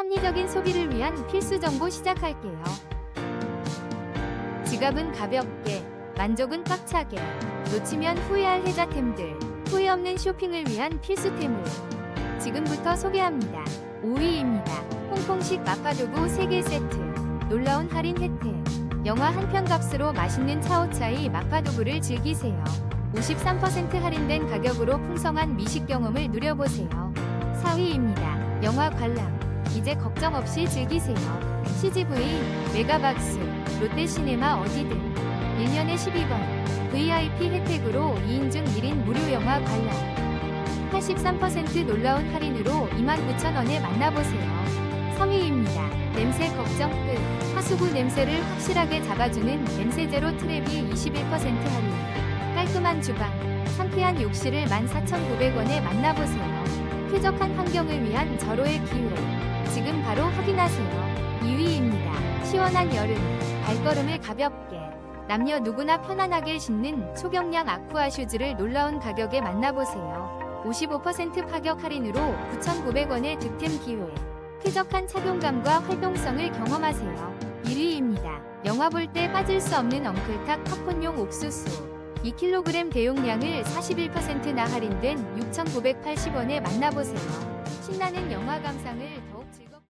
합리적인 소비를 위한 필수 정보 시작할게요. 지갑은 가볍게, 만족은 꽉차게, 놓치면 후회할 혜자템들, 후회 없는 쇼핑을 위한 필수템을 지금부터 소개합니다. 5위입니다. 홍콩식 마파두부 3개 세트, 놀라운 할인 혜택, 영화 한 편 값으로 맛있는 차오차이 마파두부를 즐기세요. 53% 할인된 가격으로 풍성한 미식 경험을 누려보세요. 4위입니다. 영화 관람. 이제 걱정 없이 즐기세요. CGV, 메가박스, 롯데시네마 어디든 1년에 12번 VIP 혜택으로 2인중 1인 무료 영화 관람 83% 놀라운 할인으로 29,000원에 만나보세요. 3위입니다. 냄새 걱정 끝. 하수구 냄새를 확실하게 잡아주는 냄새제로 트랩이 21% 할인. 깔끔한 주방, 상쾌한 욕실을 14,900원에 만나보세요. 쾌적한 환경을 위한 절호의 기회. 지금 바로 확인하세요. 2위입니다. 시원한 여름, 발걸음을 가볍게. 남녀 누구나 편안하게 신는 초경량 아쿠아 슈즈를 놀라운 가격에 만나보세요. 55% 파격 할인으로 9,900원의 득템 기회. 쾌적한 착용감과 활동성을 경험하세요. 1위입니다. 영화 볼 때 빠질 수 없는 엉클탁 팝콘용 옥수수. 2kg 대용량을 41%나 할인된 6,980원에 만나보세요. 신나는 영화 감상을 더욱 즐겁게